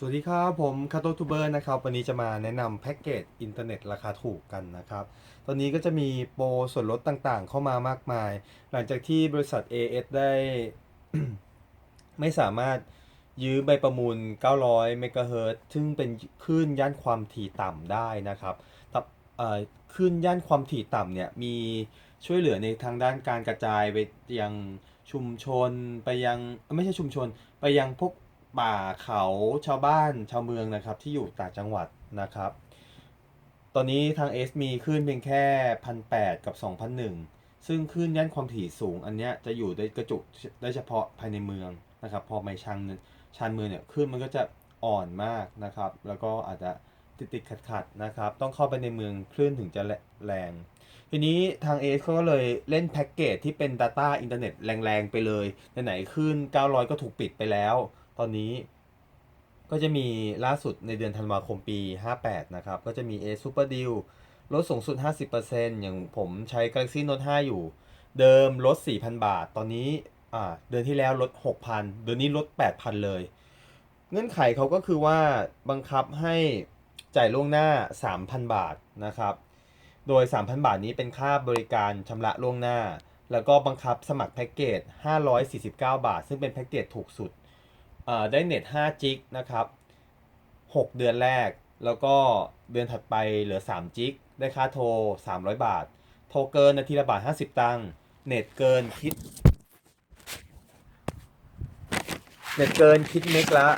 สวัสดีครับผมคาโตทูเบอร์นะครับวันนี้จะมาแนะนำแพ็กเกจอินเทอร์เน็ตราคาถูกกันนะครับ ตอนนี้ก็จะมีโปรส่วนลดต่างๆ เข้ามามากมาย หลังจากที่บริษัท AS ได้ ไม่สามารถยื้อใบประมูล 900 เมกะเฮิรตซ์ซึ่งเป็นคลื่นย่านความถี่ต่ำได้นะครับแต่เอ่อคลื่นย่านความถี่ต่ำเนี่ยมีช่วยเหลือในทางด้านการกระจายไปยังชุมชนไปยังไม่ใช่ชุมชนไปยังพวก ป่าเขาชาวบ้านชาวเมืองนะครับ ที่อยู่ต่างจังหวัดนะครับ ตอนนี้ทาง S มีคลื่นเพียงแค่พันแกับ 2001 ซึ่งคลื่นย่านความถี่สูง อันเนี้ยจะอยู่ได้กระจุกได้เฉพาะภายในเมืองนะครับ พอไม่ชันชานเมืองเนี่ยคลื่นมันก็จะอ่อนมากนะครับ แล้วก็อาจจะติดติดขัดขัดๆนะครับ ต้องเข้าไปในเมืองคลื่นถึงจะแรง ทีนี้ทาง AS เขาก็เลยเล่นแพ็กเกจที่เป็น Data อินเทอร์เน็ตแรง ๆ ไปเลย ไหนๆขึ้น 900 ก็ถูกปิดไปแล้ว ตอนนี้ก็จะมีล่าสุดในเดือนธันวาคมปี 58 นะครับ ก็จะมี A Super Deal ลดสูงสุด 50%อย่างผมใช้ Galaxy Note 5 อยู่ เดิมลด 4,000 บาท ตอนนี้อ่าเดือนที่แล้วลด 6,000 เดือนนี้ลด 8,000 เลย เงื่อนไขเขาก็คือว่าบังคับให้จ่ายล่วงหน้า 3,000 บาทนะครับ โดย 3,000 บาทนี้เป็นค่าบริการชำระล่วงหน้า แล้วก็บังคับสมัครแพ็กเกจ 549 บาท ซึ่งเป็นแพ็กเกจถูกสุด ได้เน็ต5จิกนะครับ 6 เดือนแรก แล้วก็เดือนถัดไปเหลือ3จิกได้ค่าโทร 300 บาท โทรเกินนาทีละบาท 50 ตังค์เน็ตเกินคิด เน็ตเกินคิดเมกละ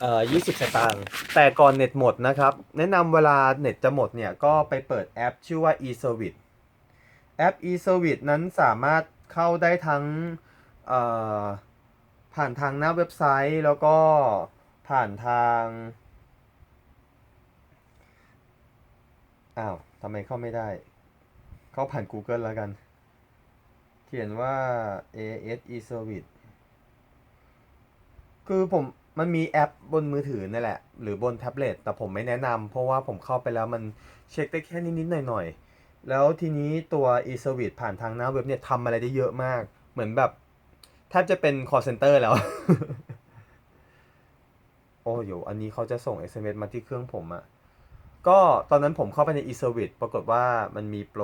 เอ่อ20สตางค์แต่ก่อนเน็ตหมดนะครับ แนะนำเวลาเน็ตจะหมดเนี่ย ก็ไปเปิดแอปชื่อว่า eService แอป eService นั้นสามารถเข้าได้ทั้งเอ่อ ผ่านทางหน้าเว็บไซต์แล้วก็ผ่านทางอ้าวทำไมเข้าไม่ได้ เข้าผ่าน Google แล้วกัน เขียนว่า AS eService คือผมมันมีแอปบนมือถือนั่นแหละ หรือบนแท็บเล็ตแต่ผมไม่แนะนำเพราะว่าผมเข้าไปแล้วมันเช็คได้แค่นิดๆหน่อยๆ แล้วทีนี้ตัว e-service ผ่านทางหน้าเว็บเนี่ยทำอะไรได้เยอะมาก เหมือนแบบ ทบจะเป็น call center แล้ว โอ้โยอันนี้เขาจะส่ง SMS มาที่เครื่องผมอะก็ตอนนั้นผมเข้าไปใน e-service ปรากฏว่ามันมีโปร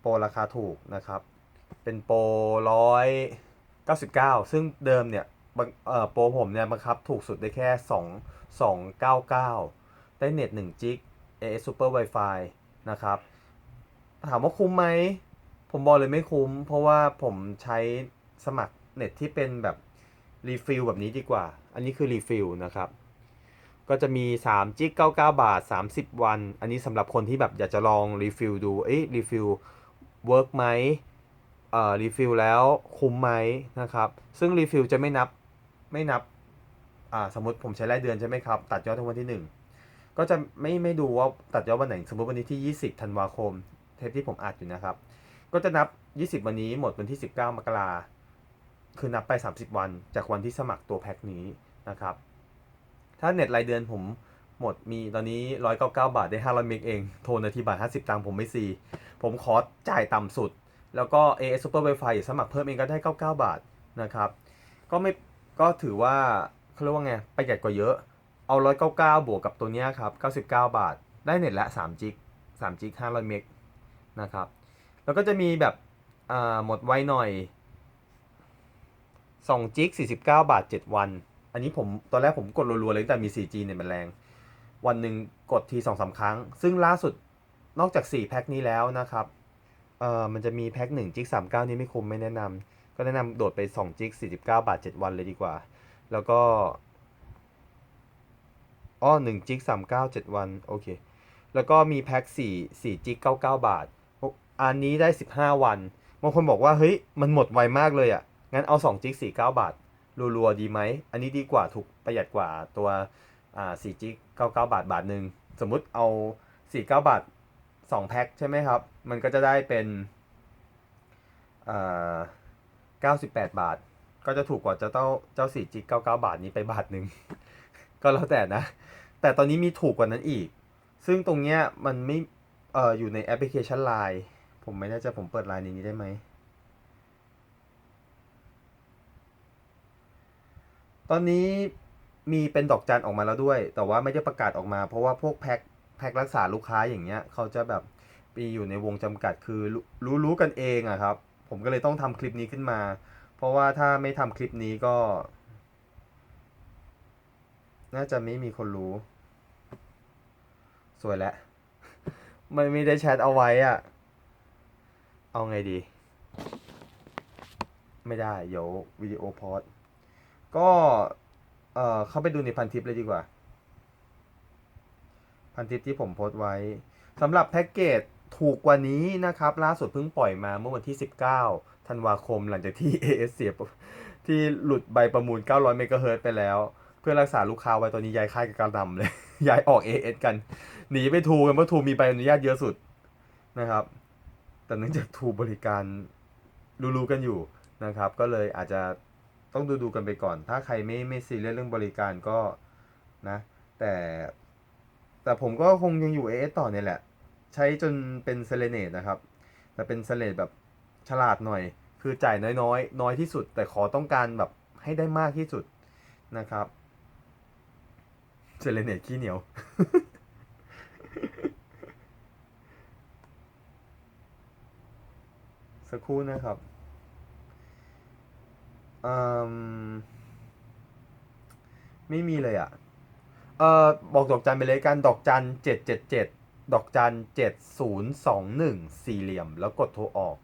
โปรราคาถูกนะครับ เป็นโปรร้อยเก้าสิบเก้าซึ่งเดิมเนี่ยเอ่อโปรผมเนี่ยบังคับถูกสุดได้แค่สองสองเก้าเก้าได้เน็ตหนึ่งจิก AS Super Wi-Fi นะครับ ถามว่าคุ้มไหม ผมบอกเลยไม่คุ้ม เพราะว่าผมใช้ สมัครเน็ตที่เป็นแบบรีฟิลแบบนี้ดีกว่า อันนี้คือรีฟิลนะครับ ก็จะมี3จิก99 บาท 30 วัน อันนี้สำหรับคนที่แบบอยากจะลองรีฟิลดู เอ้ยรีฟิลเวิร์กไหมเอ่อรีฟิลแล้วคุ้มไหมนะครับ ซึ่งรีฟิลจะไม่นับไม่นับ อ่า สมมติผมใช้รายเดือนใช่ไหมครับ ตัดยอดทุกวันที่ 1 ก็จะไม่ไม่ดูว่าตัดยอดวันไหน สมมติวันนี้ที่ 20ธันวาคม เทปที่ผมอัดอยู่นะครับ ก็จะนับ 20 วันนี้หมดวันที่ 19มกราคื คือนับไป 30 วันจากวันที่สมัครตัวแพ็คนี้นะครับ ถ้าเน็ตรายเดือนผมหมดมีตอนนี้ 199 บาทได้ 500 เมกเอง โทรนาทีบาท 50 ตังค์ผมไม่ซีผมขอจ่ายต่ำสุด แล้วก็ AS Super Wi-Fi สมัครเพิ่มเองก็ได้ 99 บาทนะครับ ก็ไม่ก็ถือว่าเขาเรียกว่าไง ประหยัดกว่าเยอะ เอา 199 บวกกับตัวเนี้ยครับ 99 บาท ได้เน็ตละ3จิก3จิก500 เมกนะครับ แล้วก็จะมีแบบอ่าหมดไวหน่อย 2จิก49 บาท 7 วัน อันนี้ผมตอนแรกผมกดรัวๆเลยแต่มี 4G เนี่ยมันแรง วันหนึ่งกดทีสองสาครั้ง ซึ่งล่าสุดนอกจาก 4 แพ็คนี้แล้วนะครับเอ่อมันจะมีแพ็ค1จิก39 นี่ไม่คุ้มไม่แนะนำก็แนะนำโดดไป2จิก49 บาท 7 วันเลยดีกว่า แล้วก็อ้อ1จิก39 7 วัน โอเค แล้วก็มีแพ็ค4 4จิก99 บาท อันนี้ได้ 15 วันบางคนบอกว่าเฮ้ยมันหมดไวมากเลยอะ่ะ งั้นเอา2จิก49 บาท รัวๆดีไหม อันนี้ดีกว่าถูกประหยัดกว่าตัวอ่า4จิก99 บาทบาทหนึ่งสมมุติเอา 49 บาท 2 แพ็คใช่ไหมครับ มันก็จะได้เป็นอ่า98 บาท ก็จะถูกกว่าเจ้าเจ้าเจ้า4จิก99 บาทนี้ไปบาทหนึ่ง ก็แล้วแต่นะ แต่ตอนนี้มีถูกกว่านั้นอีก ซึ่งตรงเนี้ยมันไม่เอ่ออยู่ในแอปพลิเคชัน Line ผมไม่แน่ใจผมเปิด Line ในนี้ได้ไหม ตอนนี้มีเป็นดอกจันออกมาแล้วด้วย แต่ว่าไม่ได้ประกาศออกมา เพราะว่าพวกแพ็คแพ็ครักษาลูกค้าอย่างเงี้ย เขาจะแบบมีอยู่ในวงจำกัดคือรู้รู้กันเองอะครับ ผมก็เลยต้องทำคลิปนี้ขึ้นมา เพราะว่าถ้าไม่ทำคลิปนี้ก็ น่าจะไม่มีคนรู้ สวยแล้วมันไม่ได้แชทเอาไว้อะเอาไงดี ไม่ได้ เดี๋ยววิดีโอพอด ก็เอ่อเข้าไปดูในพันทิปเลยดีกว่า พันทิปที่ผมโพสต์ไว้สำหรับแพ็กเกจถูกกว่านี้นะครับ ล่าสุดเพิ่งปล่อยมาเมื่อวันที่ 19 ธันวาคมหลังจากที่ AS เสียที่หลุดใบประมูล 900 เมกะเฮิร์ตไปแล้ว เพื่อรักษาลูกค้าไว้ตอนนี้ย้ายค่ายกับการดำเลย ย้ายออก AS กัน หนีไปทูกันเพราะทูมีใบอนุญาตเยอะสุดนะครับ แต่เนื่องจากทูบริการรู้ๆกันอยู่นะครับ ก็เลยอาจจะ ต้องดูดูกันไปก่อน ถ้าใครไม่ไม่ซีเรียสเรื่องบริการก็นะ แต่ แต่ผมก็คงยังอยู่ AS ต่อเนี่ยแหละ ใช้จนเป็นเซเลเนตนะครับ แต่เป็นเซเลเนตแบบฉลาดหน่อย คือจ่ายน้อยๆน้อยที่สุด แต่ขอต้องการแบบให้ได้มากที่สุดนะครับเซเลเนตขี้เหนียวสักครู่นะครับ อืมไม่มีเลยอะ เอ่อบอกดอกจันไปเลยกันดอกจันเจ็ดเจ็ดเจ็ดดอกจันเจ็ดศูนย์สองหนึ่งสี่เหลี่ยม แล้วกดโทรออก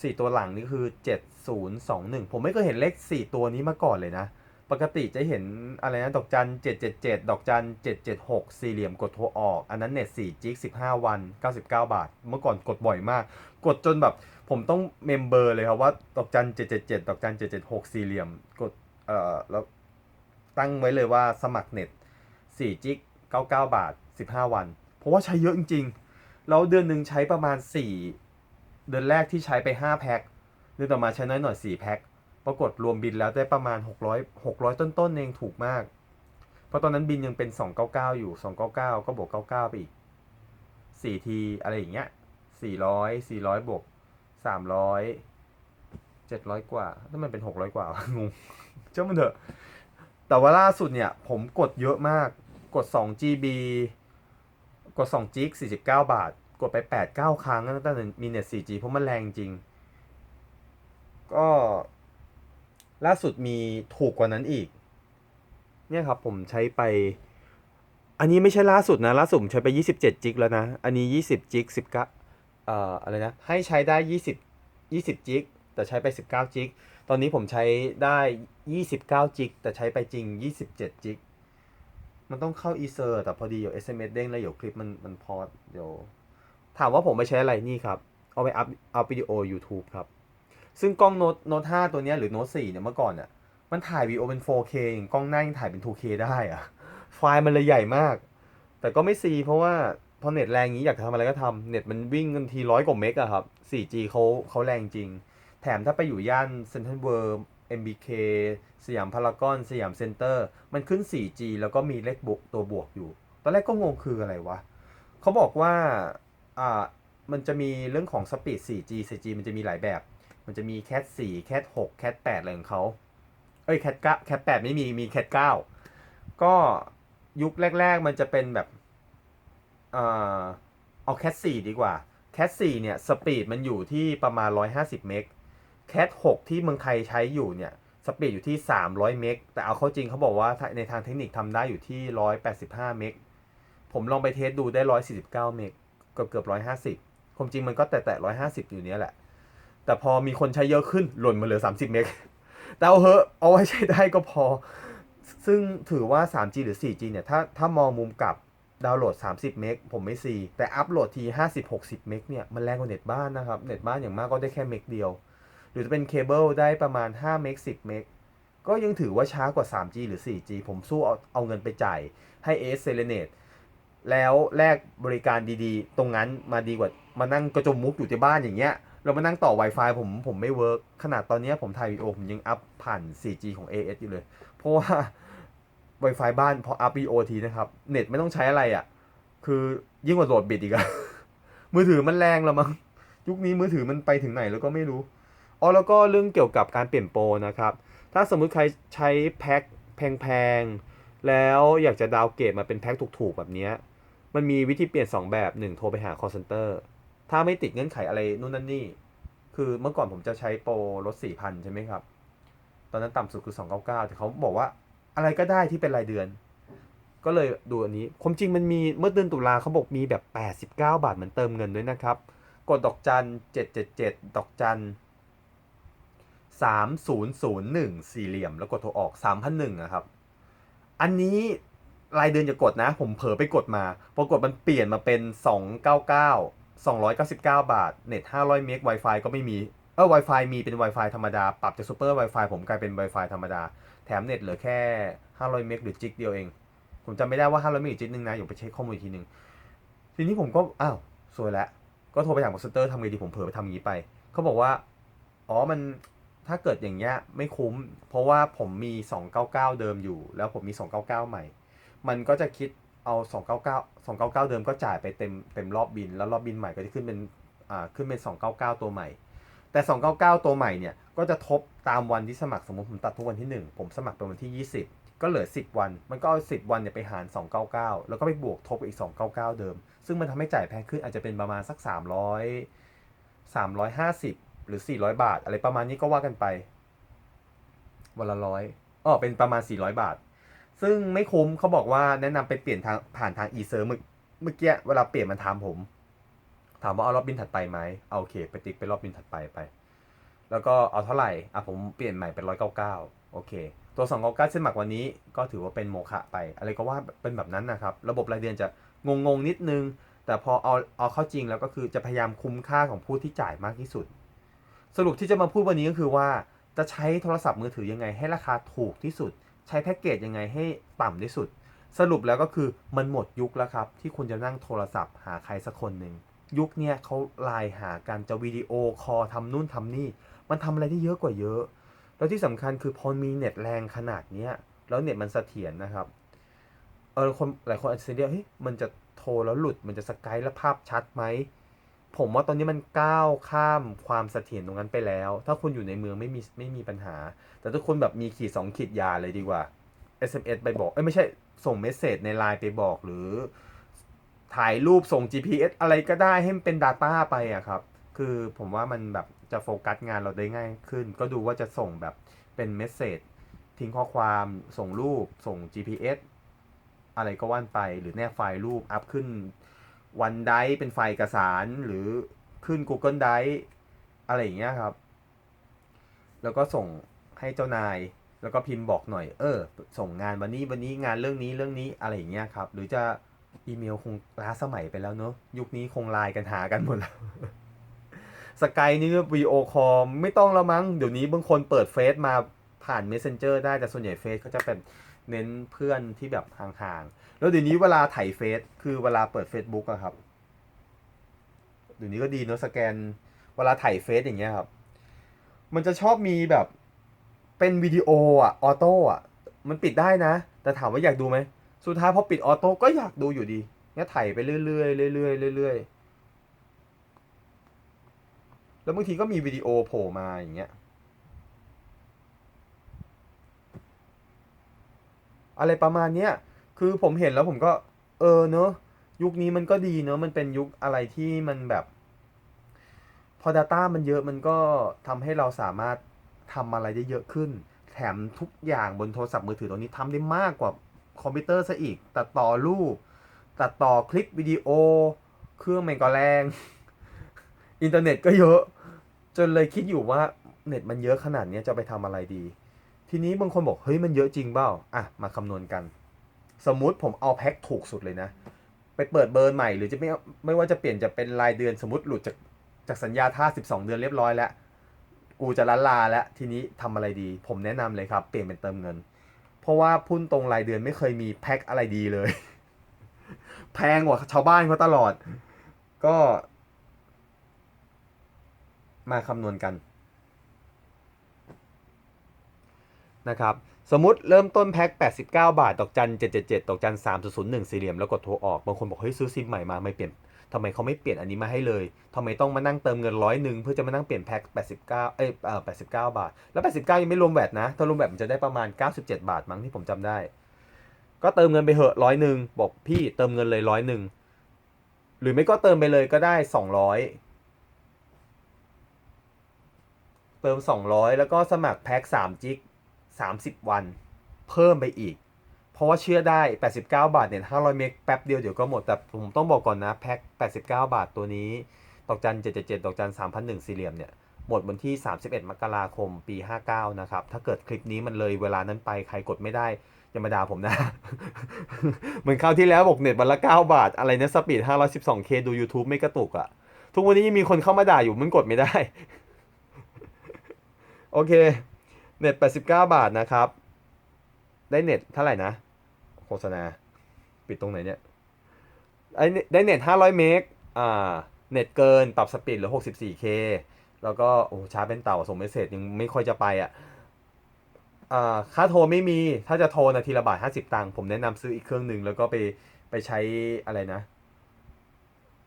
สี่ตัวหลังนี่คือเจ็ดศูนย์สองหนึ่งผมไม่เคยเห็นเลขสี่ตัวนี้มาก่อนเลยนะ ปกติจะเห็นอะไรนะดอกจันเจ็ดเจ็ดเจ็ดดอกจันเจ็ดเจ็ดหกสี่เหลี่ยมกดโทรออก อันนั้นเน็ตสี่จิกสิบห้าวันเก้าสิบเก้าบาท เมื่อก่อนกดบ่อยมาก กดจนแบบ ผมต้องเมมเบอร์เลยครับว่าดอกจันเจ็ดเจ็ดเจ็ดดอกจันเจ็ดเจ็ดหกสี่เหลี่ยมกดเอ่อแล้วตั้งไว้เลยว่าสมัครเน็ตสี่จิกเก้าเก้าบาทสิบห้าวัน เพราะว่าใช้เยอะจริงๆ แล้วเดือนหนึ่งใช้ประมาณสี่เดือนแรกที่ใช้ไปห้าแพ็คเดือนต่อมาใช้น้อยหน่อยสี่แพ็คปรากฏรวมบินแล้วได้ประมาณ600 600ต้นๆเองถูกมาก เพราะตอนนั้นบินยังเป็น299อยู่299ก็บวก99ไปอีก4ทีอะไรอย่างเงี้ย400 400บวก 300 700กว่าถ้ามันเป็น600กว่างงเจ้ามันเถอะ แต่ว่าล่าสุดเนี่ย ผมกดเยอะมากกด2 GB กด2 g 49 บาท กดไป 8-9 ครั้งตั้งแต่มีเน็ต 4G เพราะมันแรงจริง ก็ล่าสุดมีถูกกว่านั้นอีก เนี่ยครับผมใช้ไป อันนี้ไม่ใช่ล่าสุดนะ ล่าสุดผมใช้ไป 27จิกแล้วนะ อันนี้ 20จิก19 เอ่ออะไรนะให้ใช้ได้ 20 20จิกแต่ใช้ไป 19จิกตอนนี้ผมใช้ได้ 29จิกแต่ใช้ไปจริง 27จิกมันต้องเข้า e s e r แต่พอดีเดี๋ยว SMS เด้งแล้วเดี๋ยวคลิปมันมันพอเดี๋ยว ถามว่าผมไปใช้อะไรนี่ครับ เอาไปอัพเอัพวิดีโอ YouTube ครับ ซึ่งกล้องโน้ตโน้ต5ตัวนี้หรือโน้ต4เนี่ยเมื่อก่อนเนี่ยมันถ่ายวีดีโอเป็น 4K อย่างกล้องหน้ายังถ่ายเป็น 2K ได้อะไฟล์มันเลยใหญ่มาก แต่ก็ไม่ซีเพราะว่า พอเน็ตแรงงี้อยากทำอะไรก็ทำเน็ตมันวิ่งกันทีร้อยกว่าเมกอะครับ 4G เขาเขาแรงจริง แถมถ้าไปอยู่ย่านเซ็นทรัลเวิร์ม MBK สยามพารากอนสยามเซ็นเตอร์ มันขึ้น 4G แล้วก็มีเลขบวกตัวบวกอยู่ ตอนแรกก็งงคืออะไรวะเขาบอกว่าอ่ามันจะมีเรื่องของสปีด 4G 4G มันจะมีหลายแบบ มันจะมีแคทสี่แคทหกแคทแปดอะไรของเขาเอ้ยแคทเก้าแคทแปดไม่มีมีแคทเก้าก็ยุคแรก ๆ มันจะเป็นแบบ เอ่อเอาแคทสี่ดีกว่าแคทสี่เนี่ยสปีดมันอยู่ที่ประมาณ 150 เมกแคทหกที่เมืองไทยใช้อยู่เนี่ยสปีดอยู่ที่ 300 เมกแต่เอาเข้าจริงเขาบอกว่าในทางเทคนิคทำได้อยู่ที่ 185 เมกผมลองไปเทสดูได้ 149 เมกเกือบเกือบ150ความจริงมันก็แต่แต่150 อยู่เนี้ยแหละ แต่พอมีคนใช้เยอะขึ้นหล่นมาเหลือ 30 เมกแต่เอาเหอะเอาไว้ใช้ได้ก็พอ ซึ่งถือว่า 3G หรือ 4G เนี่ยถ้าถ้ามองมุมกลับ ดาวน์โหลด 30 เมกผมไม่ซีแต่อัพโหลดที 50-60 เมกเนี่ย มันแรงกว่าเน็ตบ้านนะครับ เน็ตบ้านอย่างมากก็ได้แค่เมกเดียว หรือจะเป็นเคเบิลได้ประมาณ 5 เมก 10 เมก ก็ยังถือว่าช้ากว่า 3G หรือ 4G ผมสู้เอาเอาเงินไปจ่ายให้ AS s e l e n a t e แล้วแลกบริการดีๆ ตรงนั้นมาดีกว่ามานั่งกระจมมุกอยู่ที่บ้านอย่างเงี้ยเรามานั่งต่อ Wi-Fi ผมผมไม่เวิร์กขนาดตอนนี้ผมถ่ายวีดีโอผมยังอัพผ่าน 4G ของ AS อยู่เลย เพราะว่า Wi-Fi บ้านพออัพวีดีโอทีนะครับ เน็ตไม่ต้องใช้อะไรอะ่ะ คือยิ่งกว่าโหลดบิตอีกอะมือถือมันแรงแล้วมั้งยุคนี้มือถือมันไปถึงไหนแล้วก็ไม่รู้อ๋อแล้วก็เรื่องเกี่ยวกับการเปลี่ยนโปรนะครับ ถ้าสมมุติใครใช้แพ็คแพงๆ แล้วอยากจะดาวเกรดมาเป็นแพ็คถูกๆ แบบนี้ มันมีวิธีเปลี่ยน 2 แบบหนึ่งโทรไปหา call center ถ้าไม่ติดเงื่อนไขอะไรนู่นนั่นนี่ คือเมื่อก่อนผมจะใช้โปรลด4,000 ใช่ไหมครับ ตอนนั้นต่ำสุดคือ 299 แต่เขาบอกว่า อะไรก็ได้ที่เป็นรายเดือน ก็เลยดูอันนี้ความจริงมันมีเมื่อเดือนตุลาเขาบอกมีแบบ 89 บาทเหมือนเติมเงินด้วยนะครับ กดดอกจัน 777 ดอกจัน 3001 สี่เหลี่ยม แล้วกดโทรออก 3,001นะครับ อันนี้รายเดือนจะกดนะ ผมเผลอไปกดมา ปรากฏมันเปลี่ยนมาเป็น 299 299 บาท เน็ต 500 เมก Wi-Fi ก็ไม่มี เออ Wi-Fi มีเป็น Wi-Fi ธรรมดา ปรับจากซูเปอร์ Wi-Fi ผมกลายเป็น Wi-Fi ธรรมดา แถมเน็ตเหลือแค่ 500 เมกหรือจิกเดียวเอง ผมจำไม่ได้ว่า 500 เมกหรือจิกนึงนะอยู่ไปเช็คข้อมูลอีกทีนึงทีนี้ผมก็ อ้าว สวยแล้ว ก็โทรไปถามคอลเซ็นเตอร์ทำไงดีผมเผลอไปทำอย่างนี้ไป เขาบอกว่า อ๋อ มันถ้าเกิดอย่างเงี้ยไม่คุ้ม เพราะว่าผมมี 299 เดิมอยู่ แล้วผมมี 299 ใหม่ มันก็จะคิดเอา 299 299 เดิมก็จ่ายไปเต็มเต็มรอบบิน แล้วรอบบินใหม่ก็จะขึ้นเป็น อ่า ขึ้นเป็น 299 ตัวใหม่ แต่ 299 ตัวใหม่เนี่ยก็จะทบตามวันที่สมัครสมมติผมตัดทุกวันที่ 1 ผมสมัครเป็นวันที่ 20 ก็เหลือ 10 วัน มันก็เอา 10 วันเนี่ยไปหาร 299 แล้วก็ไปบวกทบกับอีก 299 เดิม ซึ่งมันทำให้จ่ายแพงขึ้นอาจจะเป็นประมาณสัก 300 350 หรือ 400 บาท อะไรประมาณนี้ก็ว่ากันไป วันละร้อยอ๋อเป็นประมาณ 400 บาท ซึ่งไม่คุ้มเขาบอกว่าแนะนำไปเปลี่ยนทางผ่านทาง e s e r เมื่อเมื่อกี้เวลาเปลี่ยนมันถามผม ถามว่าเอารอบบินถัดไปไหมเอาโอเค ไปติ๊กไปรอบบินถัดไปไป แล้วก็เอาเท่าไหร่อะผมเปลี่ยนใหม่เป็นร้อยเก้าเก้าโอเค ตัวสองเก้าเก้าเส้นหมักวันนี้ก็ถือว่าเป็นโมฆะไป อะไรก็ว่าเป็นแบบนั้นนะครับ ระบบรายเดือนจะงงงนิดนึง แต่พอเอาเอาเข้าจริงแล้วก็คือจะพยายามคุ้มค่าของผู้ที่จ่ายมากที่สุด สรุปที่จะมาพูดวันนี้ก็คือว่าจะใช้โทรศัพท์มือถือยังไงให้ราคาถูกที่สุด ใช้แพ็กเกจยังไงให้ต่ำที่สุด สรุปแล้วก็คือมันหมดยุคแล้วครับ ที่คุณจะนั่งโทรศัพท์หาใครสักคนหนึ่ง ยุคเนี้ยเขาไลน์หากันจะวิดีโอคอลทำนู่นทำนี่ มันทำอะไรได้เยอะกว่าเยอะ แล้วที่สำคัญคือพอมีเน็ตแรงขนาดเนี้ยแล้วเน็ตมันเสถียรนะครับเออคนหลายคนอาจจะเรียกเฮ้ยมันจะโทรแล้วหลุดมันจะสกายแล้วภาพชัดไหมผมว่าตอนนี้มันก้าวข้ามความเสถียรตรงนั้นไปแล้ว ถ้าคุณอยู่ในเมืองไม่มีไม่มีปัญหา แต่ถ้าคุณแบบมีขีดสองขีดยาเลยดีกว่า SMS ไปบอก เอ้ยไม่ใช่ส่งเมสเซจในไลน์ไปบอกหรือ ถ่ายรูปส่ง GPS อะไรก็ได้ให้มันเป็น Data ไปอะครับ คือผมว่ามันแบบจะโฟกัสงานเราได้ง่ายขึ้น ก็ดูว่าจะส่งแบบเป็นเมสเซจทิ้งข้อความส่งรูปส่ง GPS อะไรก็ว่านไปหรือแนบไฟล์รูปอัพขึ้นวันไดเป็นไฟล์เอกสารหรือขึ้น Google Drive อะไรอย่างเงี้ยครับ แล้วก็ส่งให้เจ้านาย แล้วก็พิมพ์บอกหน่อย เออ ส่งงานวันนี้วันนี้งานเรื่องนี้เรื่องนี้อะไรอย่างเงี้ยครับ หรือจะ อีเมลคงล้าสมัยไปแล้วเนอะยุคนี้คงไลน์กันหากันหมดแล้วสกายนี่วีโอคอลไม่ต้องแล้วมั้ง เดี๋ยวนี้บางคนเปิดเฟซมาผ่าน Messenger ได้แต่ส่วนใหญ่เฟซเขาจะเป็นเน้นเพื่อนที่แบบห่างๆ แล้วเดี๋ยวนี้เวลาถ่ายเฟซคือเวลาเปิด Facebook อะครับ เดี๋ยวนี้ก็ดีเนอะสแกน เวลาถ่ายเฟซอย่างเงี้ยครับ มันจะชอบมีแบบเป็นวิดีโออะออโต้อะมันปิดได้นะ แต่ถามว่าอยากดูไหม สุดท้ายพอปิดออโต้ก็อยากดูอยู่ดีเนี่ยถ่ายไปเรื่อยๆเรื่อยๆเรื่อยๆแล้วบางทีก็มีวิดีโอโผล่มาอย่างเงี้ย อะไรประมาณเนี้ย คือผมเห็นแล้วผมก็ เออเนอะยุคนี้มันก็ดีเนอะมันเป็นยุคอะไรที่มันแบบ พอ Data มันเยอะมันก็ทำให้เราสามารถทำอะไรได้เยอะขึ้น แถมทุกอย่างบนโทรศัพท์มือถือตอนนี้ทำได้มากกว่า คอมพิวเตอร์ซะอีก ตัดต่อรูป ตัดต่อคลิปวิดีโอ เครื่องมันก็แรง อินเทอร์เน็ตก็เยอะ จนเลยคิดอยู่ว่าเน็ตมันเยอะขนาดนี้จะไปทำอะไรดี ทีนี้บางคนบอกเฮ้ยมันเยอะจริงเปล่าอะมาคำนวณกัน สมมุติผมเอาแพ็คถูกสุดเลยนะ ไปเปิดเบอร์ใหม่หรือจะไม่ไม่ว่าจะเปลี่ยนจะเป็นรายเดือนสมมติหลุดจากจากสัญญาท่า 12 เดือนเรียบร้อยแล้ว กูจะล้านลาแล้ว ทีนี้ทำอะไรดี ผมแนะนำเลยครับ เปลี่ยนเป็นเติมเงิน ราะว่าพุ่นตรงรายเดือนไม่เคยมีแพ็คอะไรดีเลย แพงกว่าชาวบ้านเขาตลอด ก็ มาคำนวณกันนะครับสมมติเริ่มต้นแพ็ค89 บาทดอกจัน777ดอกจัน3001 สี่เหลี่ยมแล้วกดโทรออก บางคนบอกเฮ้ยซื้อซิมใหม่มาไม่เปลี่ยน ทำไมเขาไม่เปลี่ยนอันนี้มาให้เลยทำไมต้องมานั่งเติมเงินร้อยหนึ่งเพื่อจะมานั่งเปลี่ยนแพ็ค89เอ้ยเอ่อ89 บาท แล้ว 89 ยังไม่รวมแวตนะ ถ้ารวมแวตมันจะได้ประมาณ 97 บาทมั้งที่ผมจำได้ ก็เติมเงินไปเหอะร้อยหนึ่งบอกพี่เติมเงินเลยร้อยหนึ่งหรือไม่ก็เติมไปเลยก็ได้สองร้อยเติมสองร้อยแล้วก็สมัครแพ็คสามจิกสามสิบวัน เพิ่มไปอีก เพราะว่าเชื่อได้ 89 บาทเนี่ย500 เมกแป๊บเดียวเดี๋ยวก็หมด แต่ผมต้องบอกก่อนนะ แพ็ค 89 บาทตัวนี้ดอกจัน777ดอกจัน3001 สี่เหลี่ยมเนี่ย หมดวันที่ 31 มกราคม ปี 59 นะครับ ถ้าเกิดคลิปนี้มันเลยเวลานั้นไปใครกดไม่ได้ อย่ามาด่าผมนะ เหมือนคราวที่แล้วบอกเน็ตวันละ 9 บาท อะไรนะสปีด 512K ดู YouTube ไม่กระตุกอะทุกวันนี้ยังมีคนเข้ามาด่าอยู่มันกดไม่ได้ โอเค เน็ต 89 บาทนะครับ ได้เน็ตเท่าไหร่นะ โฆษณา ปิดตรงไหนเนี่ยไอ้เน็ตได้เน็ต500เมกอ่า เน็ตเกินปรับสปีดเหลือ 64K แล้วก็โอ้ช้าเป็นเต่าส่งเมสเซจยังไม่ค่อยจะไปอะอ่าค่าโทรไม่มีถ้าจะโทรนาทีละบาท50ตังค์ผมแนะนำซื้ออีกเครื่องหนึ่งแล้วก็ไปไปใช้อะไรนะ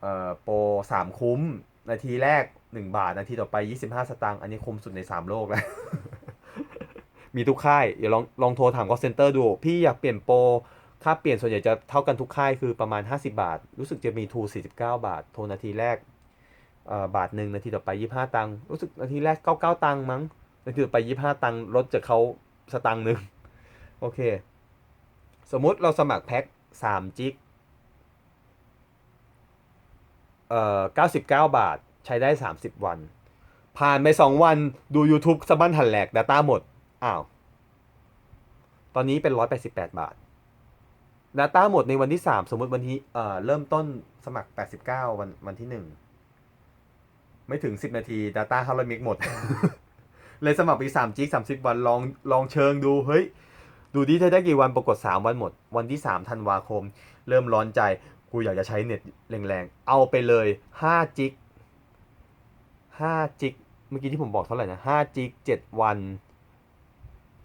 เอ่อโปรสามคุ้ม นาทีแรก1บาท นาทีต่อไป25สตางค์อันนี้คุ้มสุดใน3โลกแล้ว มีทุกค่ายเดี๋ยวลองลองโทรถาม call center ดู พี่อยากเปลี่ยนโปรค่าเปลี่ยนส่วนใหญ่จะเท่ากันทุกค่ายคือประมาณ 50 บาท รู้สึกจะมีทู49 บาท โทรนาทีแรกเอ่อบาทหนึ่งนาทีต่อไป 25 ตังค์รู้สึกนาทีแรก 99 ตังค์มั้งนาทีต่อไป 25 ตังค์ลดจากเขาสตังค์หนึ่งโอเค สมมุติเราสมัครแพ็ค3จิกเอ่อ99 บาทใช้ได้ 30 วัน ผ่านไป 2 วันดู YouTube สะบั้นหันแหลก Data หมด อ้าว ตอนนี้เป็น 188 บาท Data หมดในวันที่ 3 สมมติวันที่เอ่อเริ่มต้นสมัคร 89 วันวันที่ 1 ไม่ถึง 10 นาที Data 500เมกหมด เลยสมัครไป3จิก30 วันลองลองเชิงดู เฮ้ย ดูดีใช้ได้กี่วันปรากฏ 3 วันหมด วันที่3ธันวาคม เริ่มร้อนใจ กูอยากจะใช้เน็ตแรงๆ เอาไปเลย5จิก5จิกเมื่อกี้ที่ผมบอกเท่าไหร่นะ5จิก7วัน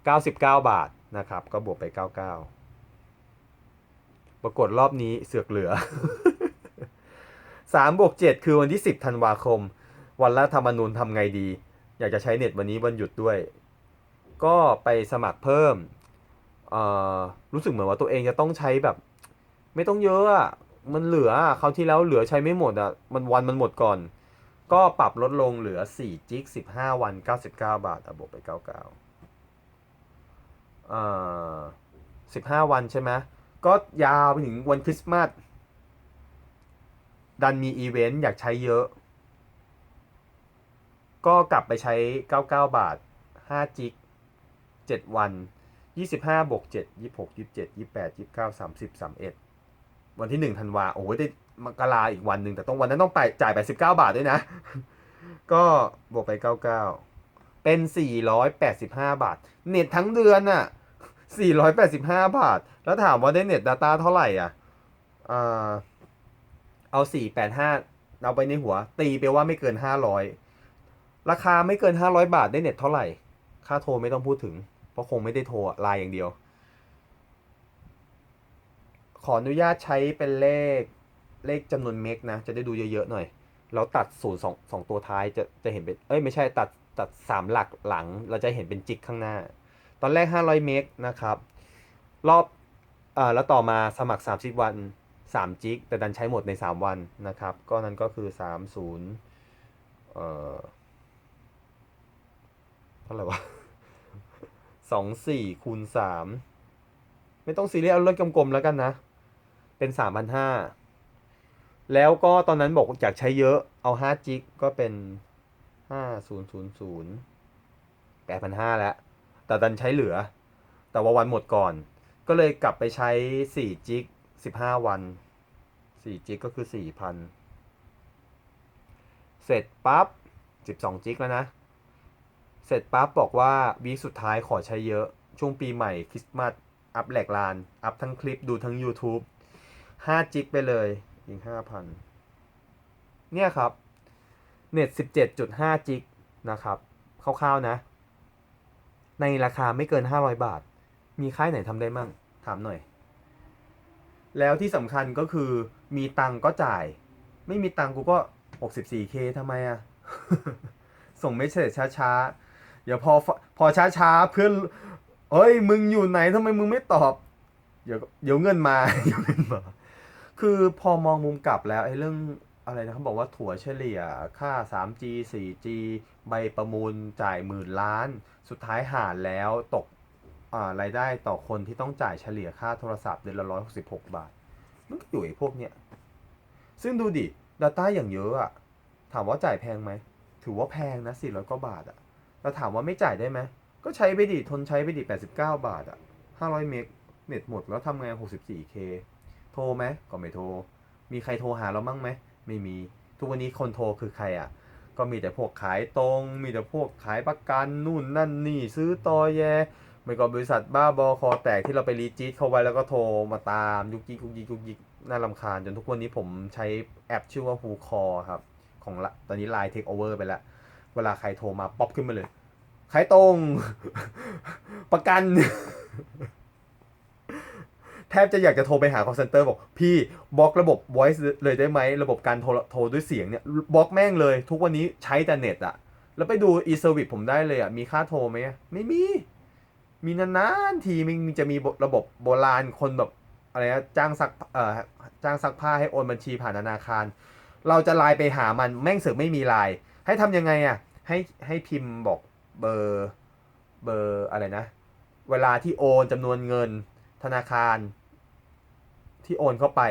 99 บาทนะครับ ก็บวกไป 99 ปรากฏรอบนี้เสือกเหลือ 3 บวก 7 คือวันที่ 10 ธันวาคม วันรัฐธรรมนูญทำไงดี อยากจะใช้เน็ตวันนี้วันหยุดด้วย ก็ไปสมัครเพิ่ม รู้สึกเหมือนว่าตัวเองจะต้องใช้แบบ ไม่ต้องเยอะอะมันเหลือคราวที่แล้วเหลือใช้ไม่หมดอะ มันวันมันหมดก่อน ก็ปรับลดลงเหลือ4จิก15 วัน 99 บาทอะบวกไป 99 อ่า15วันใช่ไหมก็ยาวไปถึงวันคริสต์มาสดันมีอีเวนต์อยากใช้เยอะ ก็กลับไปใช้ 99 บาท 5 จิก 7 วัน 25บวก7 26 27 28 29 30 31 วันที่ 1 ธันวา โอ้ยได้มกราอีกวันหนึ่งแต่ต้องวันนั้นต้องไปจ่าย 89 บาทด้วยนะ ก็บวกไป 99 เป็น 485 บาท เน็ตทั้งเดือนน่ะ 485 บาท แล้วถามว่าได้เน็ต Data เท่าไหร่อะอ่าเอา 485 เอาไปในหัว ตีไปว่าไม่เกิน 500 ราคาไม่เกิน 500 บาทได้เน็ตเท่าไหร่ ค่าโทรไม่ต้องพูดถึง เพราะคงไม่ได้โทรไลน์อย่างเดียว ขออนุญาตใช้เป็นเลขเลขจำนวนเมกนะ จะได้ดูเยอะๆหน่อยแล้วตัดศูนย์สองสองตัวท้ายจะจะเห็นเป็น เอ้ยไม่ใช่ตัดตัดสามหลักหลัง เราจะเห็นเป็นจิกข้างหน้า ตอนแรก 500 เมกนะครับ รอบอ่าแล้วต่อมาสมัคร 30 วัน 3 จิก แต่ดันใช้หมดใน 3 วันนะครับ ก็นั้นก็คือ 30เอ่อเท่าไหร่วะ24คูณ3ไม่ต้องซีเรียสเอาเลขกลมๆแล้วกันนะ เป็น 3,500 แล้วก็ตอนนั้นบอกอยากใช้เยอะเอา 5 จิก ก็เป็น 5000 8,500แล้ว แต่ดันใช้เหลือ แต่ว่าวันหมดก่อน ก็เลยกลับไปใช้4จิก15 วัน4จิกก็คือ 4,000 เสร็จปั๊บ 12จิกแล้วนะ เสร็จปั๊บบอกว่าวีคสุดท้ายขอใช้เยอะ ช่วงปีใหม่คริสต์มาสอัพแหลกลาน อัพทั้งคลิปดูทั้ง YouTube 5จิกไปเลยอีก5,000 เนี่ยครับ เน็ต 17.5จิกนะครับคร่าวๆนะ ในราคาไม่เกิน 500 บาท มีค่ายไหนทำได้มั่ง ถามหน่อย แล้วที่สำคัญก็คือ มีตังก็จ่าย ไม่มีตังกูก็ 64K ทำไมอะส่งไม่เสร็จช้าๆ เดี๋ยวพอพอช้าๆ เพื่อนเฮ้ย มึงอยู่ไหนทำไมมึงไม่ตอบ เดี๋ยวเดี๋ยวเงินมาเดี๋ยวเงินมา คือพอมองมุมกลับแล้วไอ้เรื่อง อะไรนะเขาบอกว่าถั่วเฉลี่ยค่า 3G 4G ใบประมูลจ่ายหมื่นล้าน สุดท้ายหารแล้วตกรายได้ต่อคนที่ต้องจ่ายเฉลี่ยค่าโทรศัพท์เดือนละร้อยหกสิบหกบาท มันก็อยู่ไอ้พวกเนี้ย ซึ่งดูดิ Data อย่างเยอะอะ ถามว่าจ่ายแพงไหม ถือว่าแพงนะสี่ร้อยกว่าบาทอะแล้วถามว่าไม่จ่ายได้ไหม ก็ใช้ไปดิทนใช้ไปดิแปดสิบเก้าบาทอะห้าร้อยเมกเน็ตหมดแล้วทำไงหกสิบสี่เคโทรไหมก็ไม่โทร มีใครโทรหาเราบ้างไหม ไม่มี ทุกวันนี้คนโทรคือใครอะก็มีแต่พวกขายตรง มีแต่พวกขายประกันนู่นนั่นนี่ซื้อตอแยไม่ก็บริษัทบ้าบอคอแตกที่เราไปรีจีตเข้าไว้แล้วก็โทรมาตามยุกยิกยุกยิกยุกยิกน่ารำคาญจนทุกวันนี้ผมใช้แอปชื่อว่า w h o Call ครับ ของละตอนนี้ Line Take Over ไปแล้ว เวลาใครโทรมาป๊อปขึ้นมาเลยขายตรง ประกัน แทบจะอยากจะโทรไปหา call center บอก พี่บล็อกระบบ voice เลยได้ไหม ระบบการโทรโทรด้วยเสียงเนี่ยบล็อกแม่งเลย ทุกวันนี้ใช้แต่เน็ตอะแล้วไปดู e-service ผมได้เลยอะมีค่าโทรไหมไม่มี มีนานๆทีมันจะมีระบบโบราณคนแบบอะไรนะจ้างซักเอ่อจ้างซักผ้าให้โอนบัญชีผ่านธนาคาร เราจะไลน์ไปหามันแม่งเสือกไม่มีไลน์ให้ทำยังไงอะให้ให้พิมพ์บอกเบอร์เบอร์อะไรนะ เวลาที่โอนจำนวนเงินธนาคาร ที่โอนเข้าไป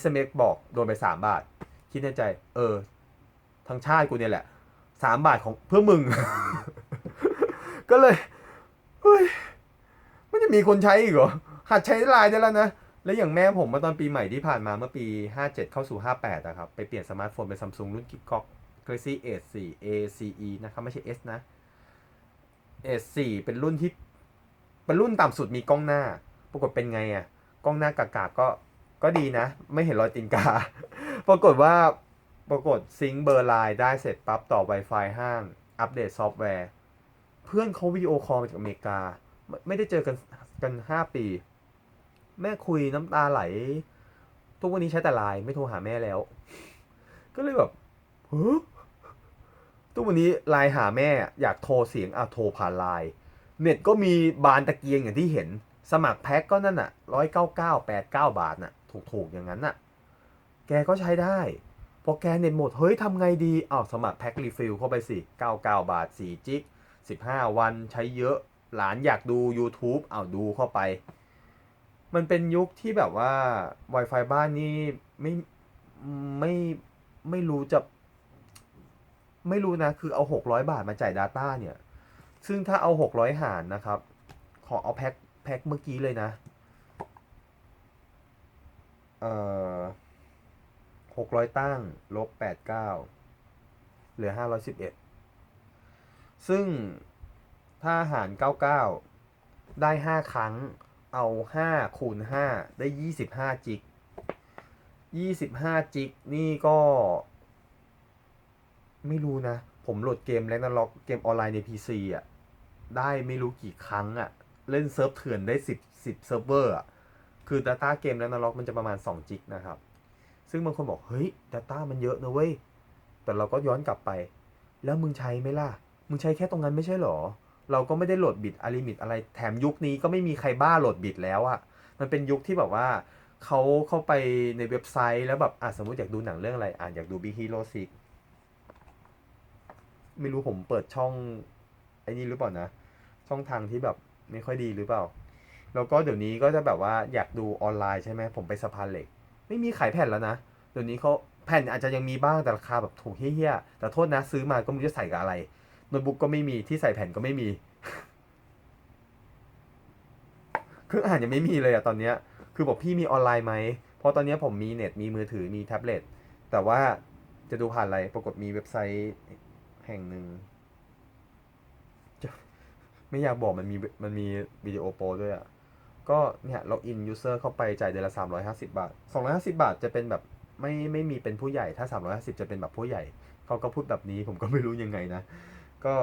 SMS บอกโดนไป 3 บาท คิดในใจ เออ ทั้งชาติกูเนี่ยแหละ 3 บาทของเพื่อมึง ก็เลย เฮ้ย มันจะมีคนใช้อีกเหรอหัดใช้ไลน์ได้แล้วนะ แล้วอย่างแม่ผมมื่อตอนปีใหม่ที่ผ่านมาเมื่อปี 57 เข้าสู่ 58นะครับ ไปเปลี่ยนสมาร์ทโฟนเป็นซัมซุงรุ่นกิ๊กก๊อก Galaxy S 4 ACE นะครับ ไม่ใช่ S นะ S 4 เป็นรุ่นที่เป็นรุ่นต่ำสุดมีกล้องหน้า ปรากฏเป็นไงอะ่ะ กล้องหน้ากากๆก็ ก็ดีนะ ไม่เห็นรอยตีนกา ปรากฏว่าปรากฏซิงค์เบอร์ไลน์ได้เสร็จปั๊บต่อ Wi-Fi ห้าง อัปเดตซอฟต์แวร์ เพื่อนเขาวิดีโอคอลมาจากอเมริกา ไม่ได้เจอกันกันห้าปี แม่คุยน้ำตาไหล ทุกวันนี้ใช้แต่ไลน์ไม่โทรหาแม่แล้ว ก็เลยแบบเฮ้ยทุกวันนี้ไลน์หาแม่อยากโทรเสียงอะโทรผ่านไลน์เน็ตก็มีบานตะเกียงอย่างที่เห็น สมัครแพ็กก็นั่นน่ะร้อยเก้าเก้าแปดเก้าบาทน่ะ ถูกๆอย่างนั้นน่ะ แกก็ใช้ได้ พอแกเน็ตหมด เฮ้ยทำไงดีอ้าวสมัครแพ็กรีฟิลเข้าไปสิเก้าเก้าบาทสี่จิก 15 วันใช้เยอะ หลานอยากดู YouTube เอาดูเข้าไป มันเป็นยุคที่แบบว่า Wi-Fi บ้านนี่ไม่ไม่ไม่รู้จะ ไม่รู้นะ คือเอา 600 บาทมาจ่าย Data เนี่ย ซึ่งถ้าเอา 600 หารนะครับ ขอเอาแพ็คแพ็คเมื่อกี้เลยนะ เอ่อ600ตั้ง ลบ89เก้าเหลือ511ซึ่งถ้าหาร99ได้5ครั้ง เอา5คูณ5ได้25จิก25จิกนี่ก็ ไม่รู้นะ ผมโหลดเกมแลนล็อกเกมออนไลน์ใน PC อะ ได้ไม่รู้กี่ครั้งอะ เล่นเซิร์ฟเถื่อนได้10 10เซิร์ฟเวอร์อะ คือ Data เกมแลนล็อกมันจะประมาณ2จิกนะครับ ซึ่งบางคนบอก เฮ้ย Data มันเยอะนะเว้ย แต่เราก็ย้อนกลับไป แล้วมึงใช้ไหมล่ะ มึงใช้แค่ตรงนั้นไม่ใช่หรอ เราก็ไม่ได้โหลดบิตอะลิมิตอะไร แถมยุคนี้ก็ไม่มีใครบ้าโหลดบิตแล้วอะมันเป็นยุคที่แบบว่าเขาเข้าไปในเว็บไซต์แล้วแบบอะสมมติอยากดูหนังเรื่องอะไร อะอยากดู Big Hero 6ไม่รู้ผมเปิดช่องไอ้นี่หรือเปล่านะ ช่องทางที่แบบไม่ค่อยดีหรือเปล่า แล้วก็เดี๋ยวนี้ก็จะแบบว่าอยากดูออนไลน์ใช่ไหมผมไปสะพานเหล็ก ไม่มีขายแผ่นแล้วนะ เดี๋ยวนี้เขาแผ่นอาจจะยังมีบ้างแต่ราคาแบบถูกเฮี้ยๆแต่โทษนะซื้อมาก็ไม่รู้จะใส่กับอะไรโน้ตบุ๊กก็ไม่มีที่ใส่แผ่นก็ไม่มีเครื่องอ่านยังไม่มีเลยอะตอนเนี้ยคือบอกพี่มีออนไลน์ไหมเพราะตอนเนี้ยผมมีเน็ตมีมือถือมีแท็บเล็ตแต่ว่าจะดูผ่านอะไรปรากฏมีเว็บไซต์แห่งหนึ่งไม่อยากบอกมันมีมันมีวิดีโอโปรด้วยอะ ก็เนี่ยล็อกอินยูเซอร์เข้าไปจ่ายเดือนละ 350 บาท 250 บาทจะเป็นแบบไม่ไม่มีเป็นผู้ใหญ่ถ้า 350 จะเป็นแบบผู้ใหญ่ เขาก็พูดแบบนี้ผมก็ไม่รู้ยังไงนะ ก็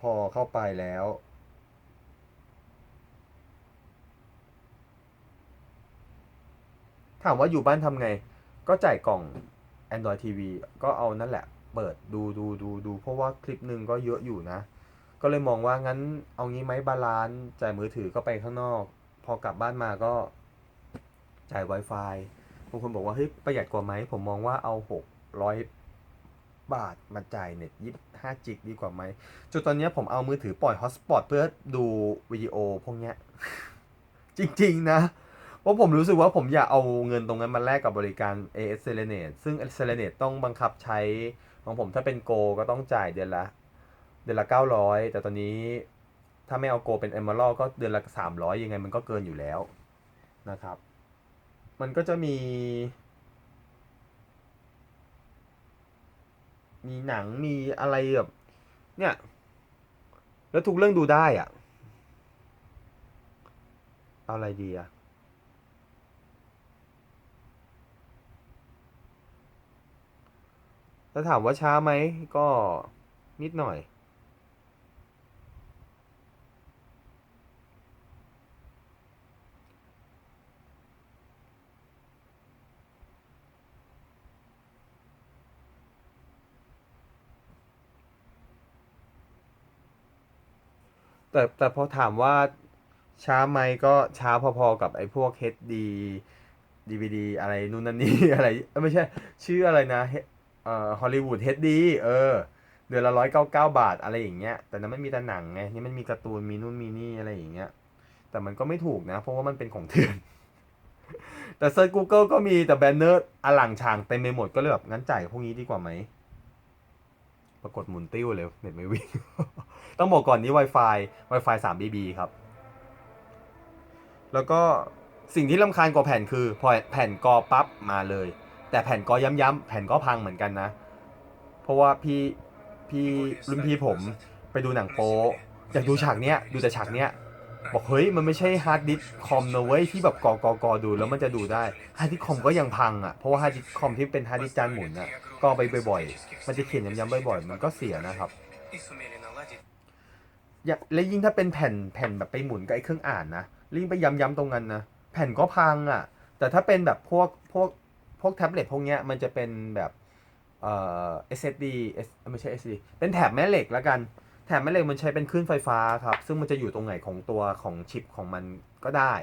พอเข้าไปแล้ว ถามว่าอยู่บ้านทำไง ก็จ่ายกล่อง Android TV ก็เอานั่นแหละ เปิดดูดูดูดูเพราะว่าคลิปหนึ่งก็เยอะอยู่นะ ก็เลยมองว่างั้นเอางี้ไหมบาลานซ์จ่ายมือถือก็ไปข้างนอก พอกลับบ้านมาก็จ่าย Wi-Fi บางคนบอกว่าเฮ้ยประหยัดกว่าไหมผมมองว่าเอาหกร้อยบาทมาจ่ายเน็ตยี่ห้าจิกดีกว่าไหมจนตอนนี้ผมเอามือถือปล่อยฮอตสปอตเพื่อดูวิดีโอพวกเนี้ย จริง ๆ นะเพราะผมรู้สึกว่าผมอยากเอาเงินตรงนั้นมาแลกกับบริการ AS Serenade ซึ่ง Serenade ต้องบังคับใช้ของผมถ้าเป็นโกก็ต้องจ่ายเดือนละ เดือนละ 900 แต่ตอนนี้ถ้าไม่เอาโกเป็น Emerald ก็เดือนละ 300 ยังไงมันก็เกินอยู่แล้วนะครับ มันก็จะมี มีหนังมีอะไรแบบเนี่ยแล้วทุกเรื่องดูได้อะเอาอะไรดีอะถ้าถามว่าช้าไหมก็นิดหน่อย แต่แต่พอถามว่าช้าไหมก็ช้าพอๆกับไอ้พวก HD DVD อะไรนู่นนั่นนี่อะไรไม่ใช่ ชื่ออะไรนะเอ่อฮอลลีวูด HD เออ เดือนละร้อยเก้าเก้าบาทอะไรอย่างเงี้ย แต่นั้นมันมีแต่หนังไง นี่มันมีการ์ตูนมีนู่นมีนี่อะไรอย่างเงี้ย แต่มันก็ไม่ถูกนะ เพราะว่ามันเป็นของเถื่อน แต่เซิร์ช Google ก็มีแต่แบนเนอร์อลังฉางเต็มไปหมดก็เลยแบบงั้นจ่ายพวกนี้ดีกว่าไหม ปรากฏหมุนติ้วเลยเน็ตไม่วิ่ง ต้องบอกก่อนนี้ Wi-Fi Wi-Fi 3BB ครับ แล้วก็สิ่งที่ลำคาญกว่าแผ่นคือพอแผ่นกอปั๊บมาเลย แต่แผ่นกอย้ำๆแผ่นก็พังเหมือนกันนะ เพราะว่าพี่พี่รุ่นพี่ผมไปดูหนังโป๊อยากดูฉากเนี้ยดูแต่ฉากเนี้ยบอกเฮ้ยมันไม่ใช่ฮาร์ดดิสคอมนะเว้ยที่แบบกอกอกอดูแล้วมันจะดูได้ฮาร์ดดิสคอมก็ยังพังอะเพราะว่าฮาร์ดดิสคอมที่เป็นฮาร์ดดิสจานหมุนอะก็ไปบ่อยๆมันจะเขียนย้ำๆบ่อยๆมันก็เสียนะครับ อย่าและยิ่งถ้าเป็นแผ่นแผ่นแบบไปหมุนกับไอ้เครื่องอ่านนะยิ่งไปย้ำๆตรงนั้นนะแผ่นก็พังอะ แต่ถ้าเป็นแบบพวกพวกพวกแท็บเล็ตพวกเนี้ยมันจะเป็นแบบเอ่อ SSD S ไม่ใช่ SSD เป็นแถบแม่เหล็กแล้วกัน แถบแม่เหล็กมันใช้เป็นคลื่นไฟฟ้าครับ ซึ่งมันจะอยู่ตรงไหนของตัวของชิปของมันก็ได้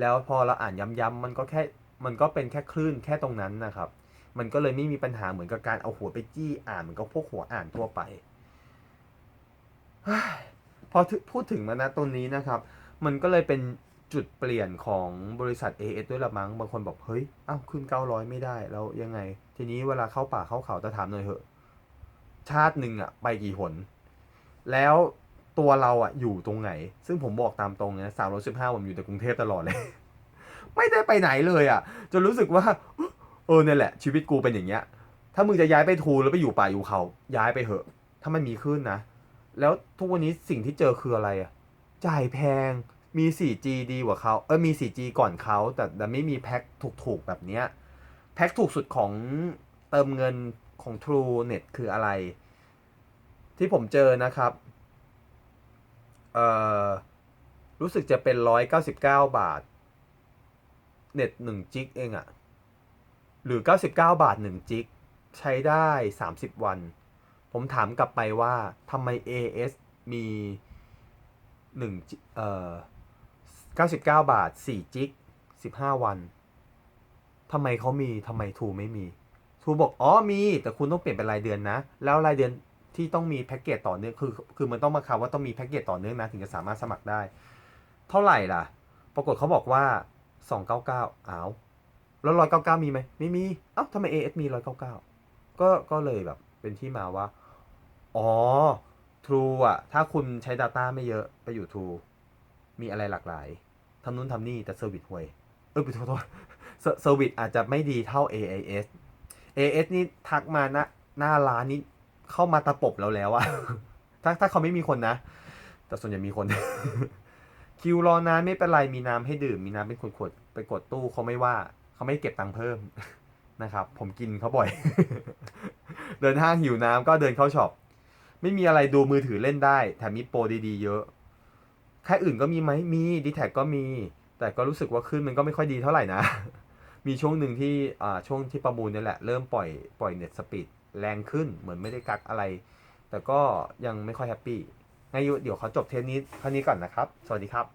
แล้วพอเราอ่านย้ำๆมันก็แค่มันก็เป็นแค่คลื่นแค่ตรงนั้นนะครับ มันก็เลยไม่มีปัญหาเหมือนกับการเอาหัวไปจี้อ่านเหมือนกับพวกหัวอ่านทั่วไป พอพูดถึงมานะตรงนี้นะครับ มันก็เลยเป็นจุดเปลี่ยนของบริษัท AS ด้วยละมั้งบางคนบอก เฮ้ยอ้าวขึ้น 900 ไม่ได้ แล้วยังไง ทีนี้เวลาเข้าป่าเข้าเขาจะถามหน่อยเหอะ ชาติหนึ่งอะไปกี่หน แล้วตัวเราอะอยู่ตรงไหน ซึ่งผมบอกตามตรงนะสามร้อยสิบห้าผมอยู่แต่กรุงเทพตลอดเลย ไม่ได้ไปไหนเลยอะจนรู้สึกว่า เออเนี่ยแหละ ชีวิตกูเป็นอย่างเงี้ย ถ้ามึงจะย้ายไปทูแล้วไปอยู่ป่าอยู่เขา ย้ายไปเหอะ ถ้ามันมีขึ้นนะ แล้วทุกวันนี้สิ่งที่เจอคืออะไรอะ จ่ายแพง มี 4G ดีกว่าเขาเออมี 4G ก่อนเขาแต่แต่ไม่มีแพ็คถูกๆแบบเนี้ย แพ็คถูกสุดของเติมเงินของ True Net คืออะไร ที่ผมเจอนะครับ เอ่อ รู้สึกจะเป็น 199 บาท เน็ต1จิกเองอะหรือ 99 บาท1จิกใช้ได้ 30 วัน ผมถามกลับไปว่าทำไม AS มี1เอ่อ99 บาท 4 จิก 15 วันทำไมเขามีทำไมทูไม่มีทูบอก อ๋อมีแต่คุณต้องเปลี่ยนเป็นรายเดือนนะ แล้วรายเดือนที่ต้องมีแพ็กเกจต่อเนื่องคือคือมันต้องมาคำว่าต้องมีแพ็กเกจต่อเนื่องนะ ถึงจะสามารถสมัครได้ เท่าไหร่ล่ะ ปรากฏเขาบอกว่า 299อ้าวแล้ว199 มีไหมไม่มี เอ้าทำไม AS มี 199 ก็ก็เลยแบบเป็นที่มาว่า อ๋อ True อะ ถ้าคุณใช้ Data ไม่เยอะไปอยู่ True มีอะไรหลากหลายทำนู้นทำนี่แต่เซอร์วิสห่วย เออไปโทษเซอร์วิสอาจจะไม่ดีเท่า AIS AIS นี่ทักมาหน้าหน้าร้านนี้เข้ามาตะปบแล้วแล้วอะถ้าถ้าเขาไม่มีคนนะ แต่ส่วนใหญ่มีคน คิวรอนานไม่เป็นไรมีน้ำให้ดื่ม มีน้ำเป็นขวดๆไปกดตู้เขาไม่ว่า เขาไม่เก็บตังค์เพิ่มนะครับ ผมกินเขาบ่อย เดินห้างหิวน้ำก็เดินเข้าช็อป ไม่มีอะไรดูมือถือเล่นได้ แถมมีโปรดีๆเยอะค่ายอื่นก็มีไหมมีดีแท็ก็มี แต่ก็รู้สึกว่าขึ้นมันก็ไม่ค่อยดีเท่าไหร่นะ มีช่วงหนึ่งที่อ่าช่วงที่ประมูลนี่แหละ เริ่มปล่อยปล่อยเน็ตสปีดแรงขึ้นเหมือนไม่ได้กักอะไร แต่ก็ยังไม่ค่อยแฮปปี้งั้นเดี๋ยวเขอจบเทปนี้เท่านี้ก่อนนะครับ สวัสดีครับ